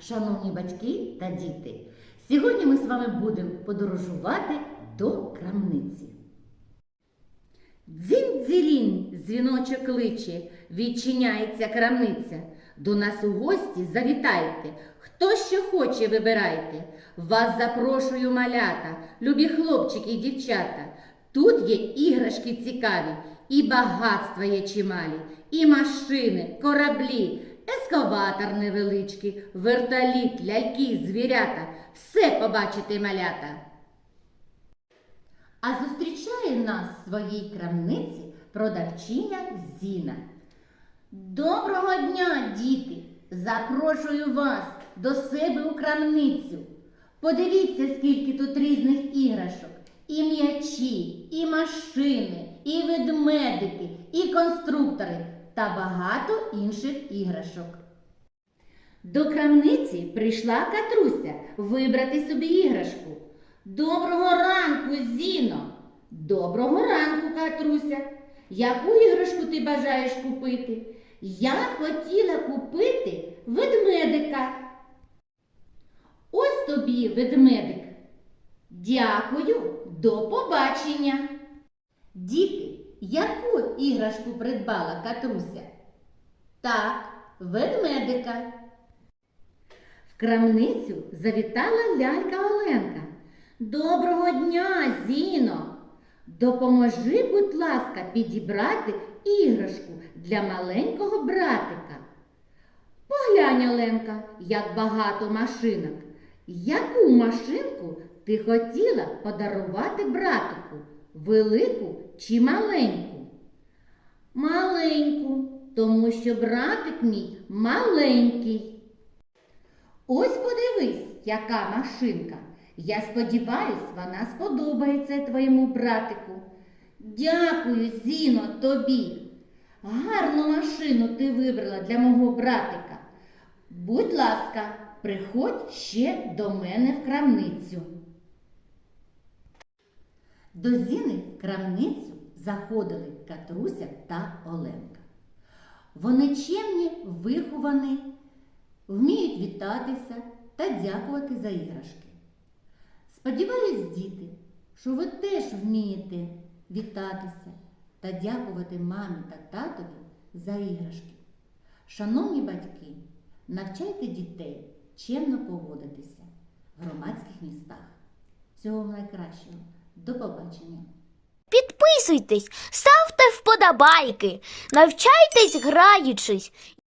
шановні батьки та діти! Сьогодні ми з вами будемо подорожувати до крамниці. Дзінь-дзірінь, дзвіночок кличе, відчиняється крамниця. До нас у гості завітайте, хто що хоче, вибирайте. Вас запрошую малята, любі хлопчики і дівчата. Тут є іграшки цікаві, і багатства є чималі, і машини, кораблі, ескаватор невеличкий, вертоліт, ляльки, звірята. Все побачите малята. А зустрічає нас в своїй крамниці продавчиня Зіна. Доброго дня, діти! Запрошую вас до себе у крамницю. Подивіться, скільки тут різних іграшок. І м'ячі, і машини, і ведмедики, і конструктори та багато інших іграшок. До крамниці прийшла Катруся вибрати собі іграшку. Доброго ранку, Зіно! Доброго ранку, Катруся. Яку іграшку ти бажаєш купити? Я хотіла купити ведмедика. Ось тобі ведмедик. Дякую, до побачення. Діти, яку іграшку придбала Катруся? Так, ведмедика. В крамницю завітала лялька Оленка. Доброго дня, Зіно! Допоможи, будь ласка, підібрати іграшку для маленького братика. Поглянь, Оленка, як багато машинок. Яку машинку ти хотіла подарувати братику? Велику чи маленьку? Маленьку, тому що братик мій маленький. Ось подивись, яка машинка. Я сподіваюсь, вона сподобається твоєму братику. Дякую, Зіно, тобі. Гарну машину ти вибрала для мого братика. Будь ласка, приходь ще до мене в крамницю. До Зіни в крамницю заходили Катруся та Оленка. Вони чемні, виховані, вміють вітатися та дякувати за іграшки. Сподіваюсь, діти, що ви теж вмієте вітатися та дякувати мамі та татові за іграшки. Шановні батьки, навчайте дітей чемно поводитися в громадських містах. Всього найкращого. До побачення! Підписуйтесь, ставте вподобайки, навчайтесь граючись